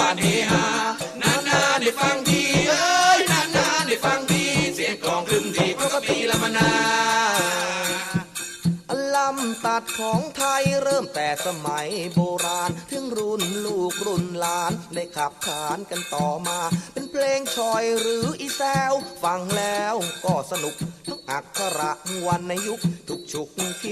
บ้านเฮฮานานๆได้ฟังทีเอ้ยนานๆได้ฟังทีเสียงกลองคลื่นดีเพราะก็ปีละมานาลำตัดของไทยเริ่มแต่สมัยโบราณ ถึงรุ่นลูกรุ่นหลานได้ขับขานกันต่อมา เป็นเพลงชอยหรืออีแซวฟังแล้วก็สนุกทุกอักขระวันในยุคทุกชุกคิด